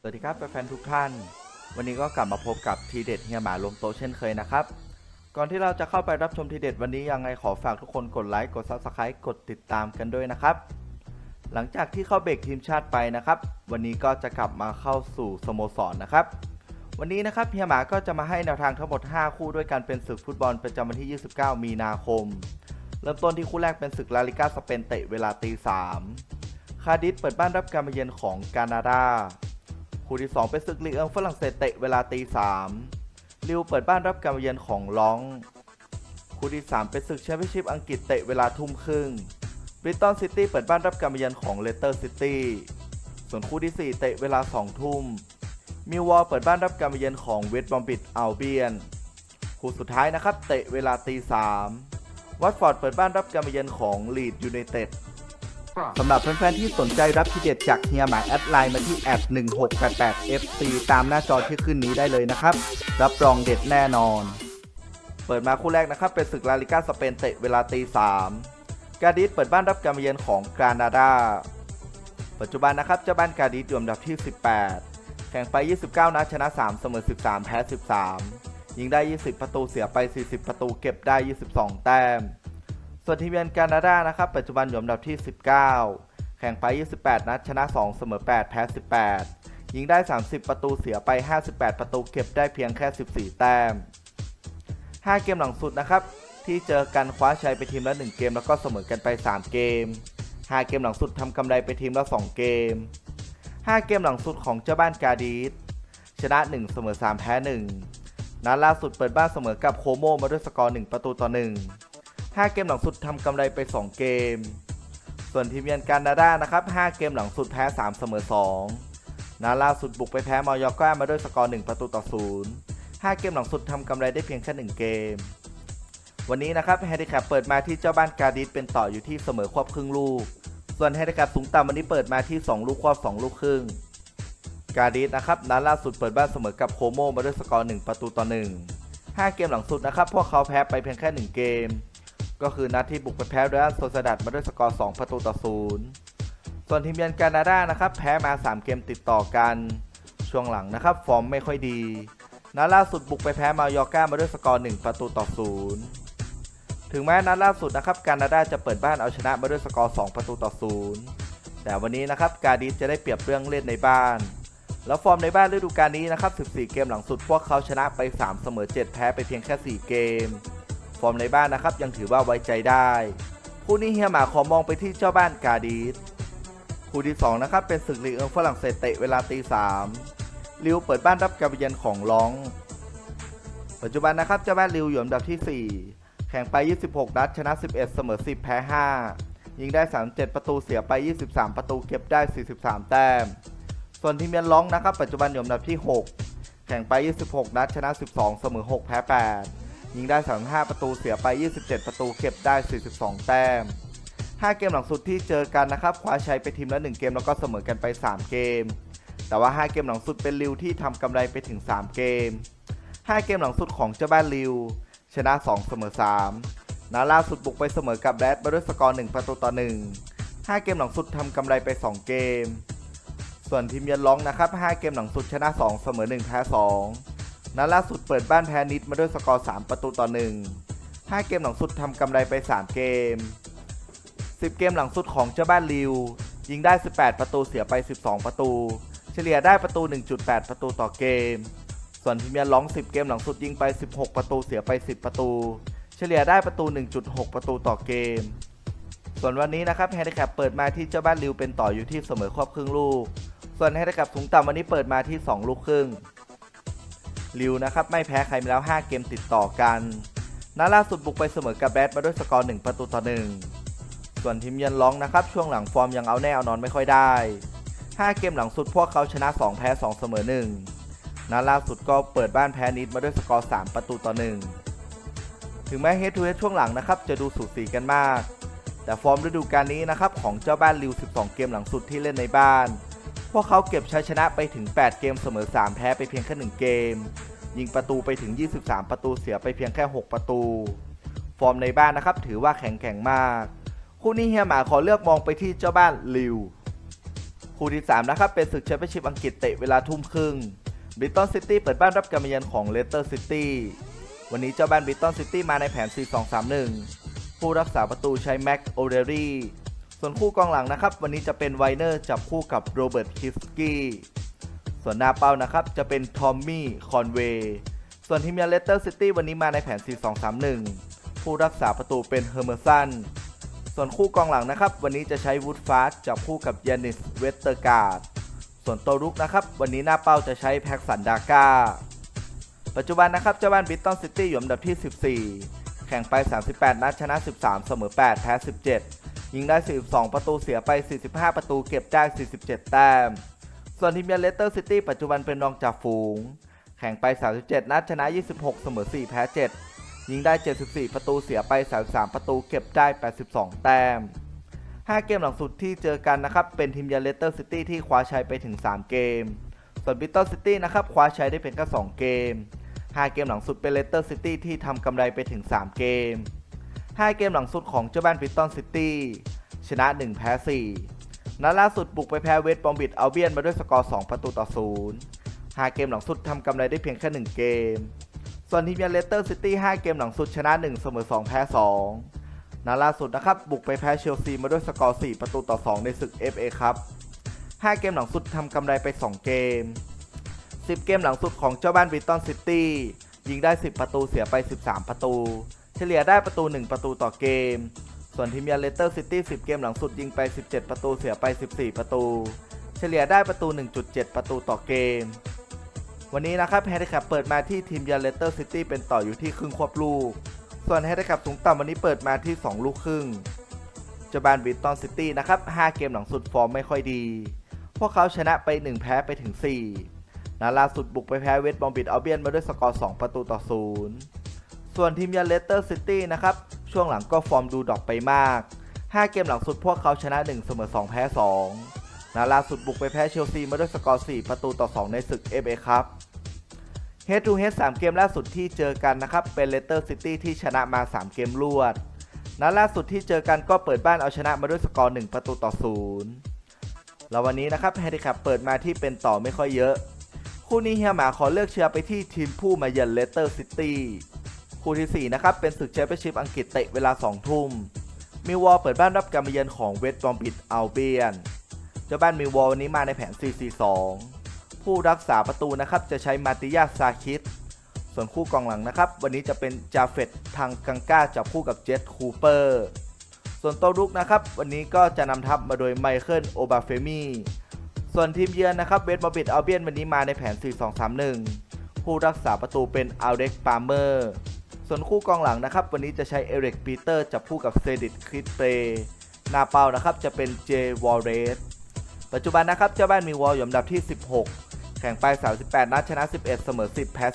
สวัสดีครับแฟนๆทุกท่าน วันนี้ก็กลับมาพบกับทีเด็ดเฮียหมาลมโตเช่นเคยนะครับ ก่อนที่เราจะเข้าไปรับชมทีเด็ดวันนี้ยังไงขอฝากทุกคนกดไลค์กด Subscribe กดติดตามกันด้วยนะครับ หลังจากที่เข้าเบรกทีมชาติไปนะครับ วันนี้ก็จะกลับมาเข้าสู่สโมสรนะครับ วันนี้นะครับเฮียหมาก็จะมาให้แนวทางทั้งหมด 5 คู่ด้วยกันเป็นศึกฟุตบอลประจำวันที่ 29 มีนาคม เริ่มต้นที่คู่แรกเป็นศึกลาลิกาสเปนเตะเวลาตีสามคาดิสเปิดบ้านรับการมาเยือนของกานาดา คู่ที่ 2 เป็นศึกลีกเอิงฝรั่งเศสเตะเวลาตีสามลิวเปิดบ้านรับการเยือนของลอง คู่ที่ 3 เป็นศึกแชมเปี้ยนชิพอังกฤษเตะเวลาทุ่มครึ่งบริตตันซิตี้เปิดบ้านรับการเยือนของเลสเตอร์ซิตี้ ส่วนคู่ที่ 4 เตะเวลา2ทุ่ม มิววอลเปิดบ้านรับการเยือนของเวสต์บอมบิดอัลเบียน คู่สุดท้ายนะครับ เตะเวลาตีสามวัตฟอร์ดเปิดบ้านรับการเยือนของลีดยูไนเต็ด สำหรับแฟนๆที่สนใจรับทีเด็ดจากเฮียหมายแอดไลน์มาที่แอด1688 FC ตามหน้าจอที่ขึ้นนี้ได้เลยนะครับ รับรองเด็ดแน่นอน เปิดมาคู่แรกนะครับ เป็นศึกลาลิกาสเปนเตะเวลาตีสามกาดิสเปิดบ้านรับการมาเยือนของกรานาดา ปัจจุบันนะครับเจ้าบ้านกาดิสอยู่อันดับที่ 18 แข่งไป 29 นัดชนะ 3 เสมอ 13 แพ้ 13 ยิงได้ 20 ประตูเสียไป 40 ประตูเก็บได้ 22 แต้ม ส่วนทีมเยือนแคนาดานะครับปัจจุบันอยู่อันดับที่ 19 แข่งไป 28 นัดชนะ 2 เสมอ 8 แพ้ 18 ยิงได้ 30 ประตูเสียไป 58 ประตูเก็บได้เพียงแค่ 14 แต้ม 5 เกมหลังสุดนะครับที่เจอกันคว้าชัยไปทีมละ 1 เกมแล้วก็เสมอกันไป 3 เกม 5 เกมหลังสุดทำกำไรไปทีมละ 2 เกม 5 เกมหลังสุดของเจ้าบ้านกาดีสชนะ 1 เสมอ 3 แพ้ 1นัดล่าสุดเปิดบ้านเสมอกับโคโมมาด้วยสกอร์ 1 ประตูต่อ 1 5 เกมหลังสุดทำกำไรไป 2 เกม ส่วนทีมเยือนกานาดานะครับ 5 เกมหลังสุดแพ้ 3 เสมอ 2นัดล่าสุดบุกไปแพ้มายอร์ก้ามาด้วยสกอร์ 1 ประตูต่อ 0 5 เกมหลังสุดทำกำไรได้เพียงแค่1เกม วันนี้นะครับแฮนดิแคปเปิดมาที่เจ้าบ้านกาดิสเป็นต่ออยู่ที่เสมอควบครึ่งลูก ส่วนแฮนดิแคปสูงต่ำวันนี้เปิดมาที่ 2 ลูกควบ2 ลูกครึ่ง กาดิสนะครับนัดล่าสุดเปิดบ้านเสมอกับโคโมมาด้วยสกอร์ 1 ประตูต่อ 1 5 เกมหลังสุดนะครับพวกเขาแพ้ไปเพียงแค่ 1 เกม ก็คือนัดที่บุกไปแพ้เรอัลโซซาดัดมาด้วยสกอร์ 2 ประตูต่อ 0 ส่วนทีมเยือนแคนาดานะครับแพ้มา 3 เกมติดต่อกัน ช่วงหลังนะครับฟอร์มไม่ค่อยดี นัดล่าสุดบุกไปแพ้มายอร์ก้ามาด้วยสกอร์ 1 ประตูต่อ 0 ถึงแม้นัดล่าสุดนะครับแคนาดาจะเปิดบ้านเอาชนะมาด้วยสกอร์ 2 ประตูต่อ 0 แต่วันนี้นะครับกาดิสจะได้เปรียบเรื่องเล่นในบ้านแล้วฟอร์มในบ้านฤดูกาลนี้นะครับ 14 เกมหลังสุด พวกเขาชนะไป 3 เสมอ 7 แพ้ไปเพียงแค่ 4 เกม ฟอร์มในบ้านนะครับยังถือว่าไว้ใจได้คู่นี้เฮียหมาขอมองไปที่เจ้าบ้านกาดีสคู่ที่2นะครับเป็นศึกลีกเอิงฝรั่งเศสเตะเวลาตีสามลิวเปิดบ้านรับการเยือนของลอง ปัจจุบันนะครับเจ้าบ้านลิวอยู่อันดับที่ 4 แข่งไป 26 นัดชนะ 11 เสมอ 10 แพ้ 5 ยิงได้ 37 ประตูเสียไป 23 ประตูเก็บได้ 43 แต้ม ส่วนทีมเยือนลองนะครับ ปัจจุบันอยู่อันดับที่ 6 แข่งไป 26 นัดชนะ 12 เสมอ 6 แพ้ 8 ยิงได้ 35 ประตูเสียไป 27 ประตูเก็บได้ 42 แต้ม 5 เกมหลังสุดที่เจอกันนะครับคว้าชัยไปทีมละ 1 เกมแล้วก็เสมอกันไป 3 เกม แต่ว่า 5 เกมหลังสุดเป็นลิวที่ทำกำไรไปถึง 3 เกม 5 เกมหลังสุดของเจ้าบ้านลิว ชนะ 2 เสมอ 3นัดล่าสุดบุกไปเสมอกับแรดมาด้วยสกอร์ 1 ประตูต่อ 1 5 เกมหลังสุดทำกำไรไป 2 เกม ส่วนทีมเยือนร้องนะครับ 5 เกมหลังสุดชนะ 2 เสมอ 1 แพ้ 2 นัดล่าสุดเปิดบ้านแพ้นิดมาด้วยสกอร์ 3 ประตูต่อ 1 5 เกมหลังสุดทำกำไรไป 3 เกม 10 เกมหลังสุดของเจ้าบ้านลิว ยิงได้ 18 ประตูเสียไป 12 ประตู เฉลี่ยได้ประตู 1.8 ประตูต่อเกม ส่วนทีมยือนร้อง 10 เกมหลังสุดยิงไป 16 ประตูเสียไป 10 ประตู เฉลี่ยได้ประตู 1.6 ประตูต่อเกม ส่วนวันนี้นะครับแฮนดิแคปเปิดมาที่เจ้าบ้านลิวเป็นต่ออยู่ที่เสมอครอบครึ่งลูก ส่วนแฮนดิแคปสูงต่ำวันนี้เปิดมาที่ 2 ลูกครึ่ง ลิวนะครับไม่แพ้ใครมาแล้ว 5 เกมติดต่อกันนัดล่าสุดบุกไปเสมอกับแบดมาด้วยสกอร์ 1 ประตูต่อ 1 ส่วนทีมเยือนร้องนะครับ ช่วงหลังฟอร์มยังเอาแน่เอานอนไม่ค่อยได้ 5 เกมหลังสุดพวกเขาชนะ 2 แพ้ 2 เสมอ 1นัดล่าสุดก็เปิดบ้านแพ้นิดมาด้วยสกอร์ 3 ประตูต่อ 1 ถึงแม้เฮดทูเฮดช่วงหลังนะครับจะดูสูสีกันมาก แต่ฟอร์มฤดูกาลนี้นะครับของเจ้าบ้านลิว 12 เกมหลังสุดที่เล่นในบ้าน พวกเขาเก็บชัยชนะไปถึง 8 เกมเสมอ 3 แพ้ไปเพียงแค่ 1 เกม ยิงประตูไปถึง 23 ประตูเสียไปเพียงแค่ 6 ประตู ฟอร์มในบ้านนะครับ ถือว่าแข็งแกร่งมาก คู่นี้เฮียหมาขอเลือกมองไปที่เจ้าบ้านลิว คู่ที่ 3 นะครับ เป็นศึกแชมเปี้ยนชิพอังกฤษเตะเวลาทุ่มครึ่งบิตตันซิตี้เปิดบ้านรับการมาเยือนของเลสเตอร์ซิตี้วันนี้เจ้าบ้านบิตตันซิตี้มาในแผน 4-2-3-1 ผู้รักษาประตูใช้แม็กโอเดรี่ส่วนคู่กองหลังนะครับ วันนี้จะเป็นไวเนอร์จับคู่กับโรเบิร์ตคิสกี้ ส่วนหน้าเป้านะครับ จะเป็นทอมมี่คอนเวย์ส่วนทีมเยือเลสเตอร์ซิตี้วันนี้มาในแผน 4-2-3-1 ผู้รักษาประตูเป็นเฮอร์เมอร์สันส่วนคู่กองหลังนะครับ วันนี้จะใช้วูดฟาสจับคู่กับยานิสเวสเตอร์การ์ดส่วนตัวรุกนะครับ วันนี้หน้าเป้าจะใช้แพ็กสันดาก้าปัจจุบันนะครับเจ้าบ้านบิตตันซิตี้อยู่อันดับที่ 14 แข่งไป 38 นัดชนะ 13 เสมอ 8 แพ้ 17 ยิงได้ 42 ประตูเสียไป 45 ประตูเก็บได้ 47 แต้ม ส่วนทีมเยือนเลสเตอร์ซิตี้ปัจจุบันเป็นรองจ่าฝูง แข่งไป 37 นัดชนะ 26 เสมอ 4 แพ้ 7 ยิงได้ 74 ประตูเสียไป 33 ประตูเก็บได้ 82 แต้ม 5 เกมหลังสุดที่เจอกันนะครับ เป็นทีมเยือนเลสเตอร์ซิตี้ที่คว้าชัยไปถึง 3 เกม ส่วนบิตตันซิตี้นะครับคว้าชัยได้เพียงแค่2เกม 5 เกมหลังสุดเป็นเลสเตอร์ซิตี้ที่ทำกำไรไปถึง 3 เกม 5 เกมหลังสุดของเจ้าบ้านบิตตันซิตี้ชนะ 1 แพ้ 4 นัดล่าสุดบุกไปแพ้เวสต์บอมบิดเอัลเบียนมาด้วยสกอร์ 2 ประตูต่อ 0 5 เกมหลังสุดทำกำไรได้เพียงแค่ 1 เกม ส่วนทีมเยือนเลสเตอร์ซิตี้ 5 เกมหลังสุดชนะ 1 เสมอ 2 แพ้ 2 นัดล่าสุดนะครับ บุกไปแพ้เชลซีมาด้วยสกอร์ 4 ประตูต่อ 2 ในศึก FA ครับ 5 เกมหลังสุดทำกำไรไป 2 เกม 10 เกมหลังสุดของเจ้าบ้านบริตตันซิตี้ยิงได้ 10 ประตูเสียไป 13 ประตู เฉลี่ยได้ประตู 1 ประตูต่อเกม ส่วนทีมเยือนเลสเตอร์ซิตี้ 10 เกมหลังสุดยิงไป 17 ประตูเสียไป 14 ประตู เฉลี่ยได้ประตู 1.7 ประตูต่อเกม วันนี้นะครับแฮร์รี่แคปเปิดมาที่ทีมเยือนเลสเตอร์ซิตี้เป็นต่ออยู่ที่ครึ่งควบลูก ส่วนแฮร์รี่แคปสูงต่ำวันนี้เปิดมาที่ 2 ลูกครึ่งเจบานบิตตันซิตี้นะครับ 5 เกมหลังสุดฟอร์มไม่ค่อยดี พวกเขาชนะไป 1 แพ้ไปถึง 4นัดล่าสุดบุกไปแพ้เวสต์บอมบิดเอัลเบียนมาด้วยสกอร์ 2 ประตูต่อ 0 ส่วนทีมยานเลสเตอร์ซิตี้นะครับ ช่วงหลังก็ฟอร์มดูดรอปไปมาก 5 เกมหลังสุดพวกเขาชนะ 1 เสมอ 2 แพ้ 2นัดล่าสุดบุกไปแพ้เชลซีมาด้วยสกอร์ 4 ประตูต่อ 2 ในศึก FA ครับ Head to Head 3เกมล่าสุดที่เจอกันนะครับ เป็นเลสเตอร์ซิตี้ที่ชนะมา 3 เกมรวด นัดล่าสุดที่เจอกันก็เปิดบ้านเอาชนะมาด้วยสกอร์ 1 ประตูต่อ 0 แล้ววันนี้นะครับแฮนดิแคปเปิดมาที่เป็นต่อไม่ค่อยเยอะ คู่นี้เฮียหมาขอเลือกเชียร์ไปที่ทีมผู้มาเยือนเลสเตอร์ซิตี้ คู่ที่ 4 นะครับ เป็นศึกแชมเปี้ยนชิพอังกฤษเตะเวลา 2 ทุ่ม มิวอลเปิดบ้านรับการมาเยือนของเวสต์บอมบิดอัลเบียน เจ้าบ้านมิวอลวันนี้มาในแผน 4-4-2 ผู้รักษาประตูนะครับจะใช้มาติยาซาคิด ส่วนคู่กองหลังนะครับ วันนี้จะเป็นจาเฟตทางกังก้าจับคู่กับเจสคูเปอร์ ส่วนโตวรุกนะครับ วันนี้ก็จะนำทัพมาโดยไมเคิลโอบาเฟมีส่วนทีมเยือนนะครับเวสต์บอมบิดอัลเบียนวันนี้มาในแผน 4-2-3-1 ผู้รักษาประตูเป็นอัลเด็กปาเมอร์ ส่วนคู่กองหลังนะครับ วันนี้จะใช้เอริกปีเตอร์จับคู่กับเซดิตคริสเปหน้าเป้านะครับจะเป็นเจวอลเรสปัจจุบันนะครับเจ้าบ้านมีวอลอยู่อันดับที่ 16 แข่งไป 38 นัดชนะ 11 เสมอ 10 แพ้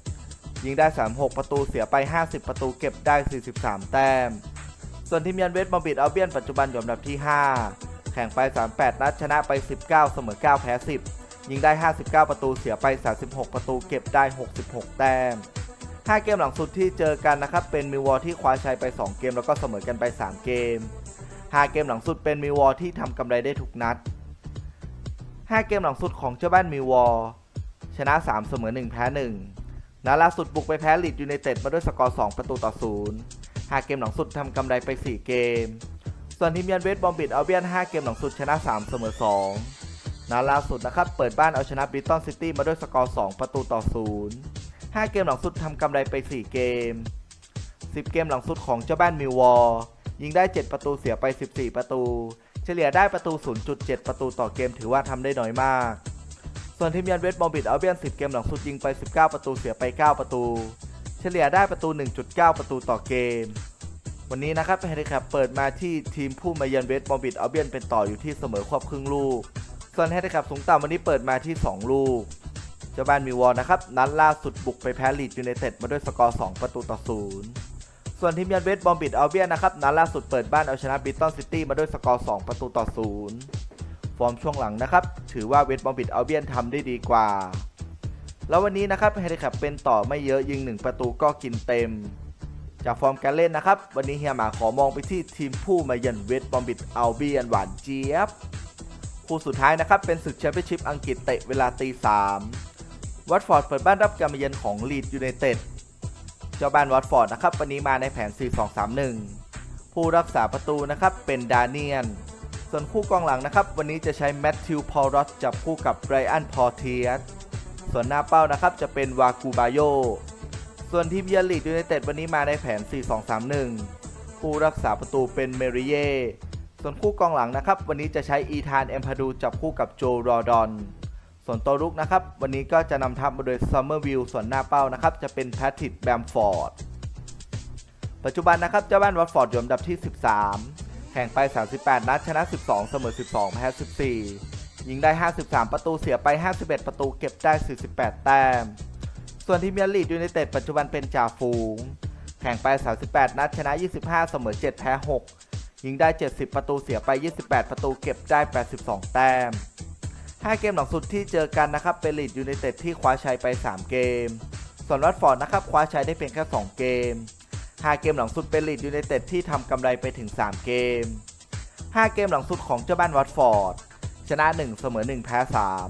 17 ยิงได้ 36 ประตูเสียไป 50 ประตูเก็บได้ 43 แต้ม ส่วนทีมยันเวสบอมบิดอัลเบียนปัจจุบันอยู่อันดับที่ 5 แข่งไป 38 นัดชนะไป 19 เสมอ 9 แพ้ 10 ยิงได้ 59 ประตูเสียไป 36 ประตูเก็บได้ 66 แต้ม 5 เกมหลังสุดที่เจอกันนะครับเป็นมิววอลที่คว้าชัยไป 2 เกมแล้วก็เสมอกันไป 3 เกม 5 เกมหลังสุดเป็นมิววอลที่ทำกำไรได้ทุกนัด 5 เกมหลังสุดของเจ้าบ้านมิววอลชนะ 3 เสมอ 1 แพ้ 1นัดล่าสุดบุกไปแพ้ลีดยูไนเต็ดมาด้วยสกอร์ 2 ประตูต่อ 0 5 เกมหลังสุดทำกำไรไป 4 เกม ส่วนทีมยันเวสบอมบิดเอัลเบียน 5 เกมหลังสุดชนะ 3 เสมอ 2นัดล่าสุดนะครับเปิดบ้านเอาชนะบริตตันซิตี้มาด้วยสกอร์ 2 ประตูต่อ 0 5 เกมหลังสุดทำกำไรไป 4 เกม 10 เกมหลังสุดของเจ้าบ้านมิววอลยิงได้ 7 ประตูเสียไป 14 ประตู เฉลี่ยได้ประตู 0.7 ประตูต่อเกมถือว่าทำได้น้อยมาก ส่วนทีมยันเวสต์บอมบิดอัลเบียน 10 เกมหลังสุดยิงไป 19 ประตูเสียไป 9 ประตู เฉลี่ยได้ประตู 1.9 ประตูต่อเกม วันนี้นะครับแฮร์รี่แคปเปิดมาที่ทีมผู้มาเยือนเวสต์บอมบิดอัลเบียนเป็นต่ออยู่ที่เสมอควบครึ่งลูก ส่วนแฮร์รี่แคปสูงต่ำวันนี้เปิดมาที่ 2 ลูก จ้าบ้านมิวอลนะครับ นัดล่าสุดบุกไปแพ้ลีดยูไนเต็ดมาด้วยสกอร์ 2 ประตูต่อ0ส่วนทีมยันเวสบอมบิดอัลเบียนนะครับนัดล่าสุดเปิดบ้านเอาชนะบิตตันซิตี้มาด้วยสกอร์ 2 ประตูต่อ0ฟอร์มช่วงหลังนะครับ ถือว่าเวสบอมบิดอัลเบียนทำได้ดีกว่า แล้ววันนี้นะครับแฮร์รี่แคปเป็นต่อไม่เยอะยิง 1 ประตูก็กินเต็ม จากฟอร์มการเล่นนะครับ วันนี้เฮียหมาขอมองไปที่ทีมผู้มาเยือนเวสบอมบิดอัลเบียนหวานเจี๊ยบคู่สุดท้ายนะครับเป็นศึกแชมเปี้ยนชิพอังกฤษเตะเวลาตีสาม วัตฟอร์ดเปิดบ้านรับการมาเยือนของลีดยูไนเต็ด เจ้าบ้านวัตฟอร์ดนะครับ วันนี้มาในแผน 4-2-3-1 ผู้รักษาประตูนะครับเป็นดาเนียน ส่วนคู่กองหลังนะครับ วันนี้จะใช้แมตติวพอลรอสจับคู่กับไรอันพอเทียสส่วนหน้าเป้านะครับจะเป็นวากูบาโย ส่วนทีมเยือนลีดยูไนเต็ดวันนี้มาในแผน 4-2-3-1 ผู้รักษาประตูเป็นเมริเยส่วนคู่กองหลังนะครับ วันนี้จะใช้อีธานเอมพาดูจับคู่กับโจรอดอน ส่วนตัวรุกนะครับ วันนี้ก็จะนำทัพมาโดยซัมเมอร์วิลส่วนหน้าเป้านะครับ จะเป็นแพทริกแบมฟอร์ด ปัจจุบันนะครับ เจ้าบ้านวัตฟอร์ดอยู่อันดับที่ 13 แข่งไป 38 นัดชนะ 12 เสมอ 12 แพ้ 14 ยิงได้ 53 ประตูเสียไป 51 ประตูเก็บได้ 48 แต้ม ส่วนทีมเมียรลีดยูไนเต็ดปัจจุบันเป็นจ่าฝูง แข่งไป 38 นัดชนะ 25 เสมอ 7 แพ้ 6 ยิงได้ 70 ประตูเสียไป 28 ประตูเก็บได้ 82 แต้ม 5 เกมหลังสุดที่เจอกันนะครับเป็นลีดยูไนเต็ดที่คว้าชัยไป 3 เกม ส่วนวัตฟอร์ดนะครับคว้าชัยได้เพียงแค่ 2 เกม 5 เกมหลังสุดเป็นลีดยูไนเต็ดที่ทำกำไรไปถึง 3 เกม 5 เกมหลังสุดของเจ้าบ้านวัตฟอร์ดชนะ 1 เสมอ 1 แพ้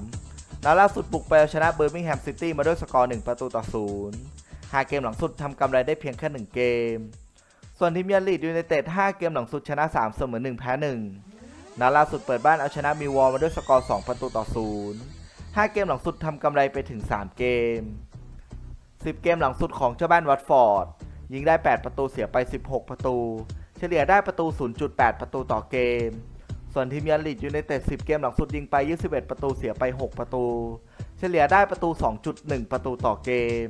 3 แล้วล่าสุดบุกไปเอาชนะเบอร์มิงแฮมซิตี้มาด้วยสกอร์ 1 ประตูต่อ 0 5 เกมหลังสุดทำกำไรได้เพียงแค่ 1 เกม ส่วนทีมยร์ลีดยูไนเต็ด 5 เกมหลังสุดชนะ 3 เสมอ 1 แพ้ 1 นัดล่าสุดเปิดบ้านเอาชนะมิววอลมาด้วยสกอร์ 2 ประตูต่อ 0 5 เกมหลังสุดทำกำไรไปถึง 3 เกม 10 เกมหลังสุดของเจ้าบ้านวัตฟอร์ด ยิงได้ 8 ประตูเสียไป 16 ประตู เฉลี่ยได้ประตู 0.8 ประตูต่อเกม ส่วนทีมยันลีดยูไนเต็ด 10 เกมหลังสุดยิงไป 21 ประตูเสียไป 6 ประตู เฉลี่ยได้ประตู 2.1 ประตูต่อเกม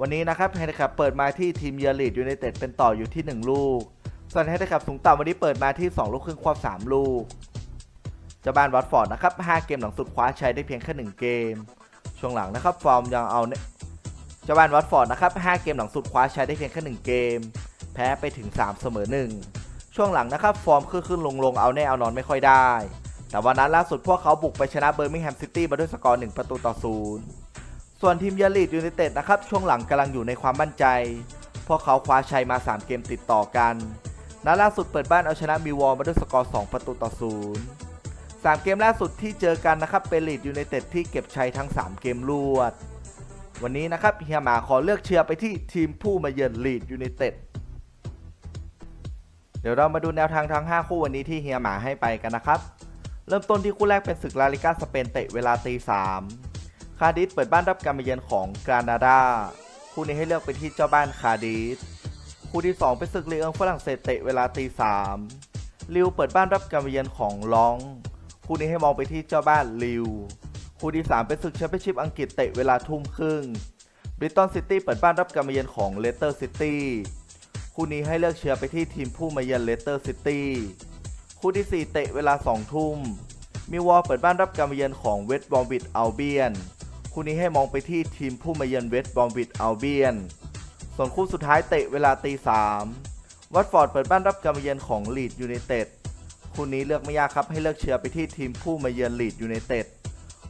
วันนี้นะครับแฮนด์แคปเปิดมาที่ทีมเยลีดยูไนเต็ดเป็นต่ออยู่ที่ 1 ลูก ส่วนแฮนด์แคปสูงต่ำวันนี้เปิดมาที่ 2 ลูกครึ่งควบ3ลูกเจ้าบ้านวัตฟอร์ดนะครับ 5 เกมหลังสุดคว้าชัยได้เพียงแค่1เกม ช่วงหลังนะครับฟอร์มยังเอาเนี่ยจ้าบ้านวัตฟอร์ดนะครับ 5 เกมหลังสุดคว้าชัยได้เพียงแค่1เกม แพ้ไปถึง 3 เสมอ 1 ช่วงหลังนะครับฟอร์มขึ้นขึ้นลงลงเอาแน่เอานอนไม่ค่อยได้ แต่วันนั้นล่าสุดพวกเขาบุกไปชนะเบอร์มิงแฮมซิตี้มาด้วยสกอร์ 1 ประตูต่อ0ส่วนทีมเยลีดยูไนเต็ดนะครับช่วงหลังกำลังอยู่ในความมั่นใจ พวกเขาคว้าชัยมา 3 เกมติดต่อกัน นัดล่าสุดเปิดบ้านเอาชนะมิววอลมาด้วยสกอร์ 2 ประตูต่อ 0 3 เกมล่าสุดที่เจอกันนะครับเป็นลีดยูไนเต็ดที่เก็บชัยทั้ง 3 เกมรวด วันนี้นะครับเฮียหมาขอเลือกเชียร์ไปที่ทีมผู้มาเยือนลีดยูไนเต็ดเดี๋ยวเรามาดูแนวทางทั้ง 5 คู่วันนี้ที่เฮียหมาให้ไปกันนะครับ เริ่มต้นที่คู่แรกเป็นศึกลาลิกาสเปนเตะเวลาตีสามคาดิสเปิดบ้านรับการมาเยือนของกรานาดาคู่นี้ให้เลือกไปที่เจ้าบ้านคาดิส คู่ที่ 2 เป็นศึกลีเอิงฝรั่งเศสเตะเวลาตีสามลิวเปิดบ้านรับการเยือนของลอง คู่นี้ให้มองไปที่เจ้าบ้านลิว คู่ที่ 3 เป็นศึกแชมเปี้ยนชิพอังกฤษเตะเวลาทุ่มครึ่งบริตตันซิตี้เปิดบ้านรับการมาเยือนของเลสเตอร์ซิตี้ คู่นี้ให้เลือกเชียร์ไปที่ทีมผู้มาเยือนเลสเตอร์ซิตี้ คู่ที่ 4 เตะเวลา 2 ทุ่ม มิววอลเปิดบ้านรับการมาเยือนของเวสต์บอมบิดอัลเบียน คู่นี้ให้มองไปที่ทีมผู้มาเยือนเวสต์บอมบิดอัลเบียน ส่วนคู่สุดท้ายเตะเวลาตีสามวัตฟอร์ดเปิดบ้านรับการมาเยือนของลีดยูไนเต็ดคู่นี้เลือกไม่ยากครับให้เลือกเชียร์ไปที่ทีมผู้มาเยือนลีดยูไนเต็ด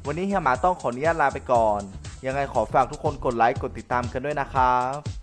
วันนี้เฮียหมาต้องขออนุญาตลาไปก่อน ยังไงขอฝากทุกคนกดไลค์กดติดตามกันด้วยนะครับ